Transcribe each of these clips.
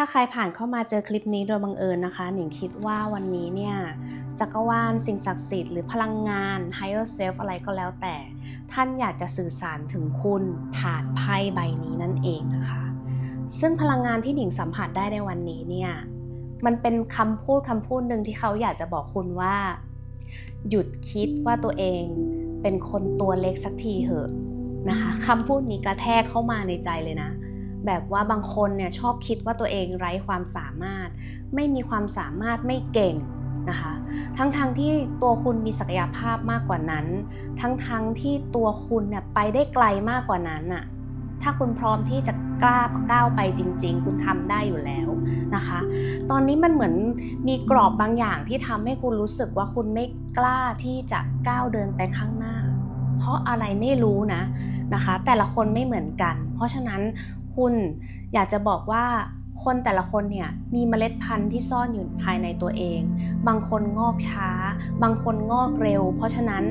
ถ้าใครผ่านเข้ามาเจอคลิปนี้โดยบังเอิญนะคะ หนิงคิดว่าวันนี้เนี่ยจักรวาลสิ่งศักดิ์สิทธิ์หรือพลังงาน higher self อะไรก็แล้วแต่ ท่านอยากจะสื่อสารถึงคุณผ่านไพ่ใบนี้นั่นเองนะคะ ซึ่งพลังงานที่หนิงสัมผัสได้ในวันนี้เนี่ยมันเป็นคำพูดคำพูดหนึ่งที่เขาอยากจะบอกคุณว่า หยุดคิดว่าตัวเองเป็นคนตัวเล็กสักทีเหอะนะคะคำพูดนี้กระแทกเข้ามาในใจเลยนะ แบบว่าบางคนเนี่ยชอบคิดว่าตัวเองไร้ความสามารถ ไม่มีความสามารถไม่เก่งนะคะทั้งๆทที่ตัวคุณมีศักยภาพมากกว่านั้น ทั้งๆทที่ตัวคุณเนี่ยไปได้ไกลมากกว่านั้นน่ะถ้าคุณพร้อมที่จะกล้าก้าวไปจริง ๆ คุณทำได้อยู่แล้วนะคะ ตอนนี้มันเหมือนมีกรอบบางอย่างที่ทำให้คุณรู้สึกว่าคุณไม่กล้าที่จะก้าวเดินไปข้างหน้า เพราะอะไรไม่รู้นะนะคะ แต่ละคนไม่เหมือนกัน เพราะฉะนั้น คุณอยากจะบอกว่าคนแต่ละคนเนี่ยมีเมล็ดพันธุ์ที่ซ่อนอยู่ภายในตัวเอง บางคนงอกช้า บางคนงอกเร็ว เพราะฉะนั้น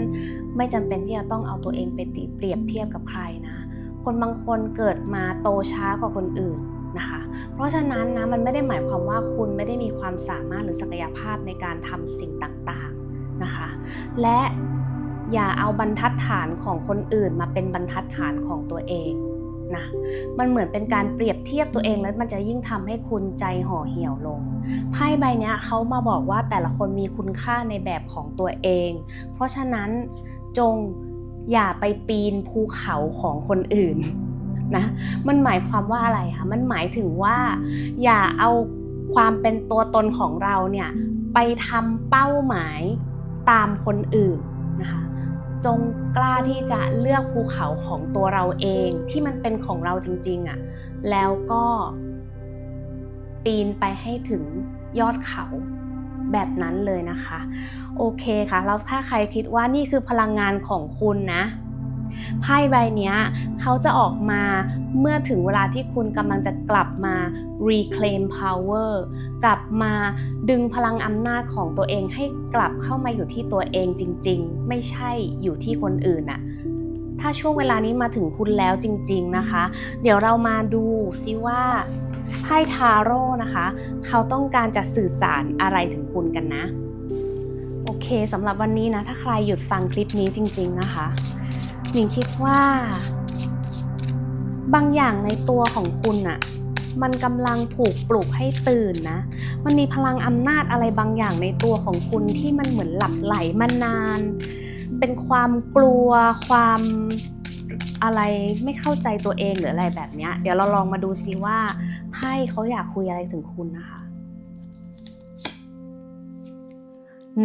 ไม่จำเป็นที่จะต้องเอาตัวเองไปติเปรียบเทียบกับใครนะ คนบางคนเกิดมาโตช้ากว่าคนอื่นนะคะ เพราะฉะนั้นนะมันไม่ได้หมายความว่าคุณไม่ได้มีความสามารถหรือศักยภาพในการทำสิ่งต่างๆนะคะ และอย่าเอาบรรทัดฐานของคนอื่นมาเป็นบรรทัดฐานของตัวเอง นะมันเหมือนเป็นการเปรียบเทียบตัวเองแล้วมันจะยิ่งทำให้คุณใจห่อเหี่ยวลง ไพ่ใบนี้เขามาบอกว่าแต่ละคนมีคุณค่าในแบบของตัวเอง เพราะฉะนั้นจงอย่าไปปีนภูเขาของคนอื่นนะมันหมายความว่าอะไรคะมันหมายถึงว่า อย่าเอาความเป็นตัวตนของเราเนี่ยไปทำเป้าหมายตามคนอื่น จงกล้าที่จะเลือกภูเขาของตัวเราเองที่มันเป็นของเราจริงๆอะ่ะ แล้วก็ปีนไปให้ถึงยอดเขาแบบนั้นเลยนะคะ โอเคค่ะ แล้วถ้าใครคิดว่านี่คือพลังงานของคุณนะ ไพ่ใบนี้เขาจะออกมาเมื่อถึงเวลาที่คุณกำลังจะกลับมา reclaim power กลับมาดึงพลังอำนาจของตัวเองให้กลับเข้ามาอยู่ที่ตัวเองจริง ๆ ไม่ใช่อยู่ที่คนอื่นอะถ้าช่วงเวลานี้มาถึงคุณแล้วจริง ๆนะคะ เดี๋ยวเรามาดูซิว่าไพ่ทาโร่นะคะเขาต้องการจะสื่อสารอะไรถึงคุณกันนะ โอเคสำหรับวันนี้นะ ถ้าใครหยุดฟังคลิปนี้จริง ๆ นะคะ หนิงคิดว่า บางอย่างในตัวของคุณอะมันกำลังถูกปลุกให้ตื่นนะ มันมีพลังอำนาจอะไรบางอย่างในตัวของคุณที่มันเหมือนหลับไหลมานาน เป็นความกลัวความอะไรไม่เข้าใจตัวเองหรืออะไรแบบเนี้ยเดี๋ยวเราลองมาดูซิว่าไพ่เขาอยากคุยอะไรถึงคุณนะคะ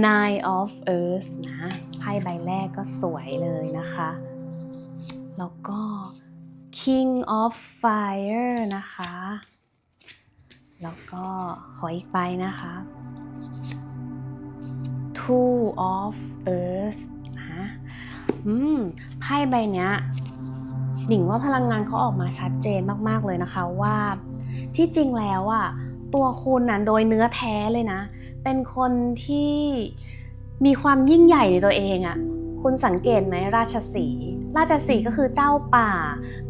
Nine of Earth นะไพ่ใบแรกก็สวยเลยนะคะ แล้วก็ King of Fire นะคะ แล้วก็ขออีกใบนะคะ Two of Earth นะอืมไพ่ใบเนี้ยหนิงว่าพลังงานเขาออกมาชัดเจนมาก ๆ เลยนะคะว่าที่จริงแล้วอะตัวคุณน่ะโดยเนื้อแท้เลยนะ เป็นคนที่มีความยิ่งใหญ่ในตัวเองอะคุณสังเกตไหมราชสี ราชสีก็คือเจ้าป่า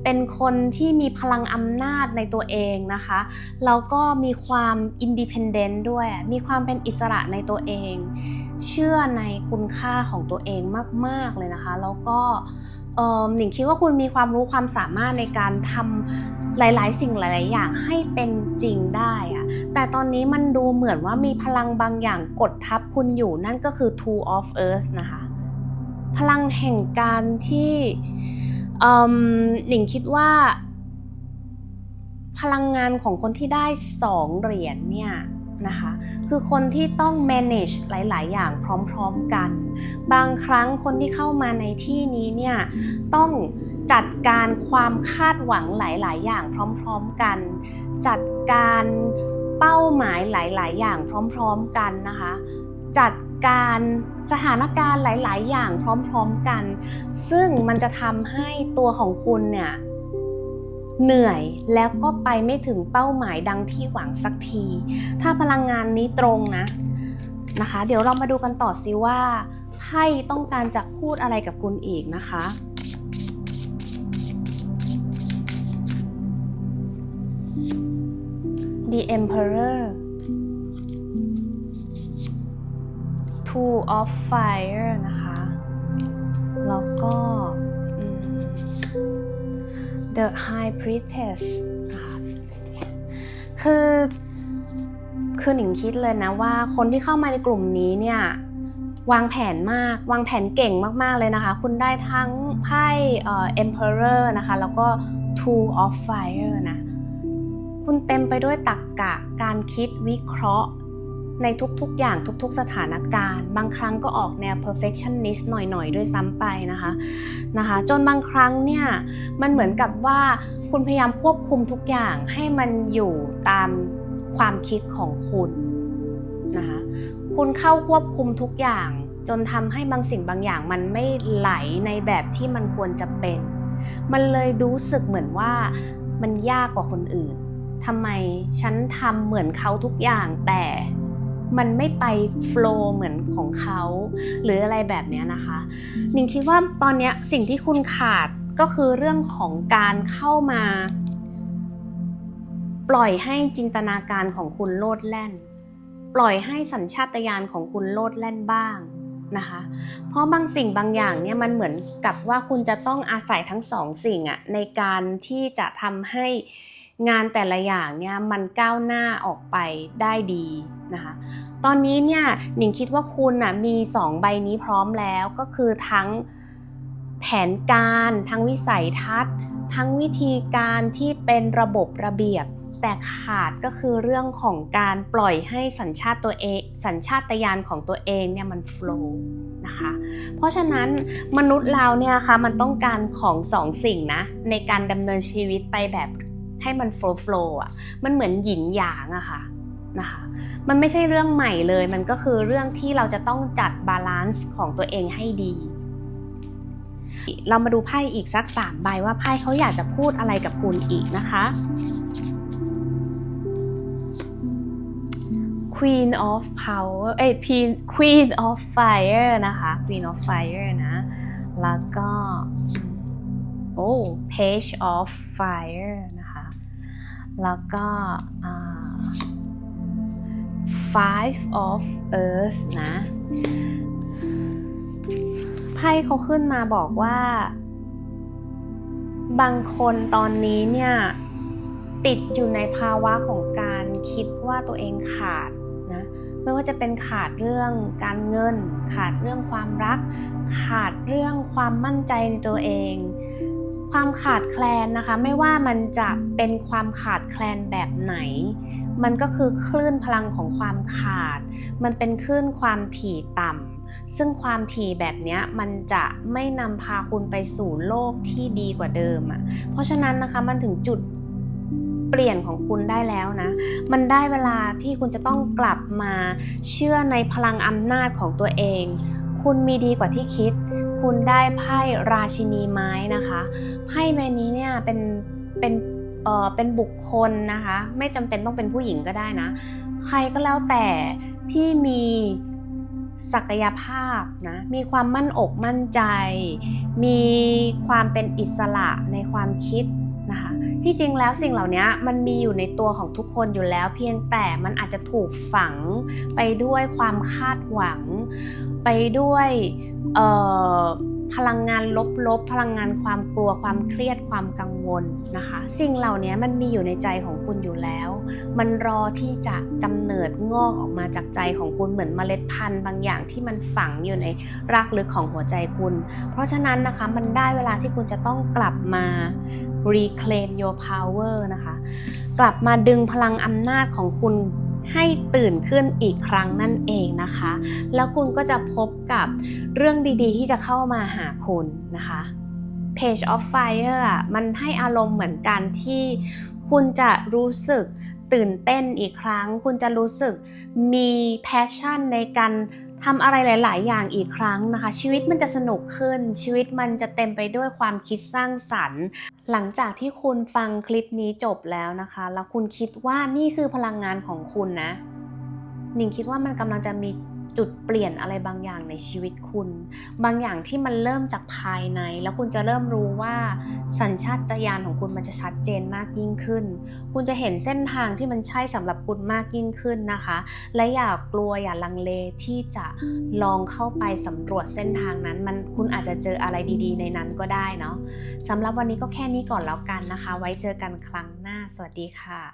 เป็นคนที่มีพลังอำนาจในตัวเองนะคะ แล้วก็มีความอินดิเพนเดนต์ด้วย มีความเป็นอิสระในตัวเอง เชื่อในคุณค่าของตัวเองมาก ๆ เลยนะคะ แล้วก็หนิงคิดว่าคุณมีความรู้ความสามารถในการทำหลาย ๆ สิ่งหลาย ๆ อย่างให้เป็นจริงได้อะแต่ตอนนี้มันดูเหมือนว่ามีพลังบางอย่างกดทับคุณอยู่นั่นก็คือ two of earth นะคะ พลังแห่งการที่หนิงคิดว่า พลังงานของคนที่ได้สองเหรียญเนี่ยนะคะคือคนที่ต้อง manage หลาย ๆ อย่างพร้อม ๆ กัน บางครั้งคนที่เข้ามาในที่นี้เนี่ยต้องจัดการความคาดหวังหลาย ๆ อย่างพร้อม ๆ กัน จัดการเป้าหมายหลาย ๆ อย่างพร้อม ๆ กันนะคะ จัดการสถานการณ์หลาย ๆ อย่างพร้อม ๆ กัน ซึ่งมันจะทำให้ตัวของคุณเนี่ยเหนื่อยแล้วก็ไปไม่ถึงเป้าหมายดังที่หวังสักที ถ้าพลังงานนี้ตรงนะนะคะ เดี๋ยวเรามาดูกันต่อซิว่าไพ่ต้องการจะพูดอะไรกับคุณอีกนะคะโอ the emperor two of fire นะคะ แล้วก็ the high priestess คะคือคือหนิงคิดเลยนะว่าคนที่เข้ามาในกลุ่มนี้เนี่ยวางแผนมาก วางแผนเก่งมากๆเลยนะคะ คุณได้ทั้งไพ่เอ่อ emperor นะคะ แล้วก็ two of fire นะ คุณเต็มไปด้วยตรรกกะการคิดวิเคราะห์ ในทุกๆ อย่างทุกๆ สถานการณ์ บางครั้งก็ออกแนว perfectionist หน่อยๆ ด้วยซ้ำไปนะคะนะคะ จนบางครั้งเนี่ยมันเหมือนกับว่าคุณพยายามควบคุมทุกอย่างให้มันอยู่ตามความคิดของคุณนะคะคุณเข้าควบคุมทุกอย่าง จนทำให้บางสิ่งบางอย่างมันไม่ไหลในแบบที่มันควรจะเป็น มันเลยรู้สึกเหมือนว่ามันยากกว่าคนอื่นทำไมฉันทำเหมือนเขาทุกอย่างแต่ มันไม่ไปโฟล์เหมือนของเขาหรืออะไรแบบนี้นะคะหนิงคิดว่าตอนนี้สิ่งที่คุณขาดก็คือเรื่องของการเข้ามา ปล่อยให้จินตนาการของคุณโลดแล่น ปล่อยให้สัญชาตญาณของคุณโลดแล่นบ้างนะคะ เพราะบางสิ่งบางอย่างเนี่ยมันเหมือนกับว่าคุณจะต้องอาศัยทั้งสองสิ่งอะในการที่จะทำให้ งานแต่ละอย่างเนี่ยมันก้าวหน้าออกไปได้ดีนะคะตอนนี้เนี่ยหนิงคิดว่าคุณน่ะมีสองใบนี้พร้อมแล้วก็คือทั้งแผนการทั้งวิสัยทัศน์ ทั้งวิธีการที่เป็นระบบระเบียบ แต่ขาดก็คือเรื่องของการปล่อยให้สัญชาติตัวเองสัญชาตญาณของตัวเองเนี่ยมันโฟล์นะคะเพราะฉะนั้นมนุษย์เราเนี่ยค่ะมันต้องการของสองสิ่งนะในการดำเนินชีวิตไปแบบ ให้มันโฟล์ฟลอะมันเหมือนหยินหยางอะค่ะนะคะมันไม่ใช่เรื่องใหม่เลย มันก็คือเรื่องที่เราจะต้องจัดบาลานซ์ของตัวเองให้ดี เรามาดูไพ่อีกสักสามใบว่าไพ่เขาอยากจะพูดอะไรกับคุณอีกนะคะ Queen of Power เอ้ย Queen of Fire นะคะ Queen of Fire นะ แล้วก็ โอ้ Page of Fire นะ แล้วก็ Five of Earth นะไพ่เขาขึ้นมาบอกว่า บางคนตอนนี้เนี่ยติดอยู่ในภาวะของการคิดว่าตัวเองขาดนะไม่ว่าจะเป็นขาดเรื่องการเงิน ขาดเรื่องความรัก ขาดเรื่องความมั่นใจในตัวเอง ความขาดแคลนนะคะ ไม่ว่ามันจะเป็นความขาดแคลนแบบไหน มันก็คือคลื่นพลังของความขาด มันเป็นคลื่นความถี่ต่ำซึ่งความถี่แบบนี้มันจะไม่นำพาคุณไปสู่โลกที่ดีกว่าเดิมอะ่ะเพราะฉะนั้นนะคะมันถึงจุดเปลี่ยนของคุณได้แล้วนะ มันได้เวลาที่คุณจะต้องกลับมาเชื่อในพลังอำนาจของตัวเอง คุณมีดีกว่าที่คิด คุณได้ไพ่ราชินีไม้นะคะไพ่ใบนี้เนี่ยเป็นเป็นเอ่อเป็นบุคคลนะคะ ไม่จำเป็นต้องเป็นผู้หญิงก็ได้นะ ใครก็แล้วแต่ที่มีศักยภาพนะ มีความมั่นอกมั่นใจ มีความเป็นอิสระในความคิดนะคะ ที่จริงแล้วสิ่งเหล่านี้มันมีอยู่ในตัวของทุกคนอยู่แล้ว เพียงแต่มันอาจจะถูกฝังไปด้วยความคาดหวัง ไปด้วย พลังงานลบๆ พลังงานความกลัวความเครียดความกังวลนะคะ สิ่งเหล่านี้มันมีอยู่ในใจของคุณอยู่แล้ว มันรอที่จะกำเนิดงอกออกมาจากใจของคุณเหมือนเมล็ดพันธุ์บางอย่างที่มันฝังอยู่ในรากลึกของหัวใจคุณ เพราะฉะนั้นนะคะมันได้เวลาที่คุณจะต้องกลับมา reclaim your power นะคะ กลับมาดึงพลังอำนาจของคุณ ให้ตื่นขึ้นอีกครั้งนั่นเองนะคะ แล้วคุณก็จะพบกับเรื่องดีๆ ที่จะเข้ามาหาคุณนะคะ Page of Fire อะมันให้อารมณ์เหมือนกันที่คุณจะรู้สึกตื่นเต้นอีกครั้ง คุณจะรู้สึกมี passion ในการ ทำอะไรหลาย ๆ อย่างอีกครั้งนะคะ ชีวิตมันจะสนุกขึ้น ชีวิตมันจะเต็มไปด้วยความคิดสร้างสรรค์ หลังจากที่คุณฟังคลิปนี้จบแล้วนะคะ แล้วคุณคิดว่านี่คือพลังงานของคุณนะหนิงคิดว่ามันกำลังจะมี จุดเปลี่ยนอะไรบางอย่างในชีวิตคุณ บางอย่างที่มันเริ่มจากภายใน แล้วคุณจะเริ่มรู้ว่าสัญชาตญาณของคุณมันจะชัดเจนมากยิ่งขึ้น คุณจะเห็นเส้นทางที่มันใช่สำหรับคุณมากยิ่งขึ้นนะคะ และอย่ากลัวอย่าลังเลที่จะลองเข้าไปสำรวจเส้นทางนั้น มันคุณอาจจะเจออะไรดี ๆ ในนั้นก็ได้เนาะสำหรับวันนี้ก็แค่นี้ก่อนแล้วกันนะคะ ไว้เจอกันครั้งหน้า สวัสดีค่ะ